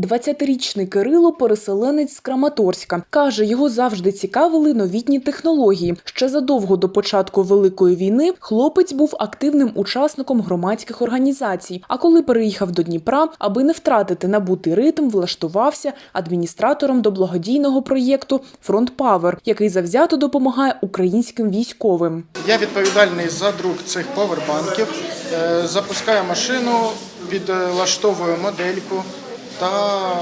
20-річний Кирило переселенець з Краматорська. Каже, його завжди цікавили новітні технології. Ще задовго до початку Великої війни хлопець був активним учасником громадських організацій. А коли переїхав до Дніпра, аби не втратити набутий ритм, влаштувався адміністратором до благодійного проєкту Фронт Павер, який завзято допомагає українським військовим. Я відповідальний за друк цих повербанків, е, запускаю машину, підлаштовую модельку та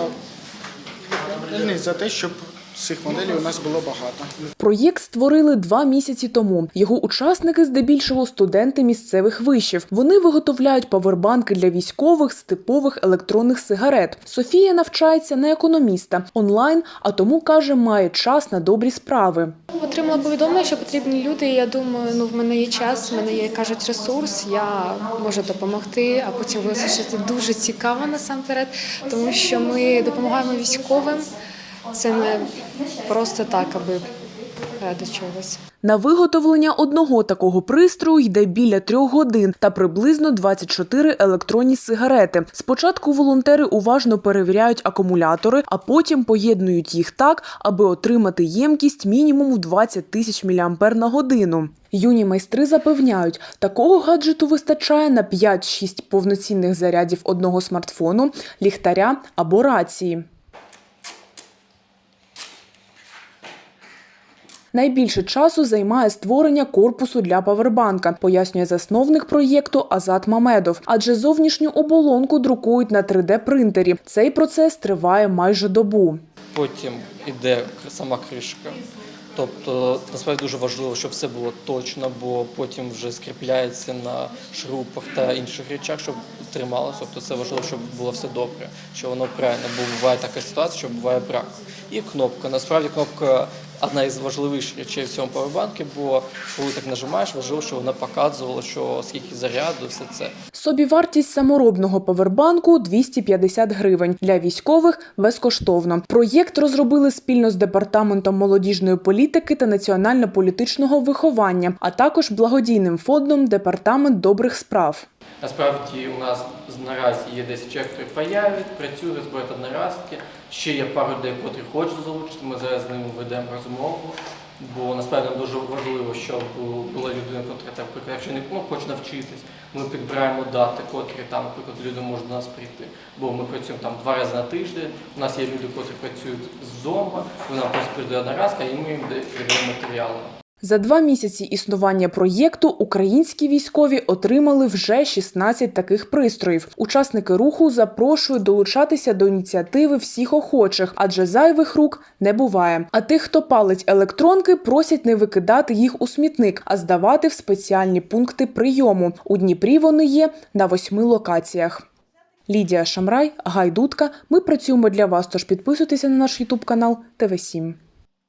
за те, щоб цих моделей у нас було багато. Проєкт створили два місяці тому. Його учасники здебільшого студенти місцевих вишів. Вони виготовляють павербанки для військових з типових електронних сигарет. Софія навчається на економіста онлайн, а тому каже, має час на добрі справи. Отримала повідомлення, що потрібні люди. і Я думаю, ну в мене є час, в мене є кажуть ресурс, я можу допомогти. А потім виявилося, що це дуже цікаво насамперед, тому що ми допомагаємо військовим. Це не просто так, аби ради чогось. На виготовлення одного такого пристрою йде біля трьох годин та приблизно 24 електронні сигарети. Спочатку волонтери уважно перевіряють акумулятори, а потім поєднують їх так, аби отримати ємкість мінімум в 20 тисяч мА на годину. Юні майстри запевняють, такого гаджету вистачає на 5-6 повноцінних зарядів одного смартфону, ліхтаря або рації. Найбільше часу займає створення корпусу для павербанка, пояснює засновник проєкту Азат Мамедов. Адже зовнішню оболонку друкують на 3D-принтері. Цей процес триває майже добу. Потім іде сама кришка. Тобто насправді дуже важливо, щоб все було точно, бо потім вже скріпляється на шурупах та інших речах, щоб трималося. Тобто це важливо, щоб було все добре, що воно правильно, бо буває така ситуація, що буває брак. І кнопка. Насправді кнопка одна із важливіших речей в цьому павербанку, бо коли так нажимаєш, важливо, щоб вона показувала, що скільки заряду, все це. Собівартість саморобного павербанку 250 гривень. Для військових безкоштовно. Проєкт розробили спільно з департаментом молодіжної політики та національно-політичного виховання, а також благодійним фондом Департамент добрих справ. Насправді у нас наразі є 10 чоловік, які паявить, працює, розбирають одноразки. Ще є пару людей, котрі хочуть залучити. Ми зараз з ними ведемо розмову. Бо насправді нам дуже важливо, щоб була людина, яка наприклад, якщо не ну, хоче навчитись, ми підбираємо дати, котрі там, наприклад, люди можуть до нас прийти. Бо ми працюємо там два рази на тиждень. У нас є люди, котрі працюють з дому, вона просто прийде одноразка, і ми їм даємо матеріали. За два місяці існування проєкту українські військові отримали вже 16 таких пристроїв. Учасники руху запрошують долучатися до ініціативи всіх охочих, адже зайвих рук не буває. А тих, хто палить електронки, просять не викидати їх у смітник, а здавати в спеціальні пункти прийому. У Дніпрі вони є на восьми локаціях. Лідія Шамрай, Гайдутка. Ми працюємо для вас. Тож підписуйтеся на наш Ютуб канал ТВ 7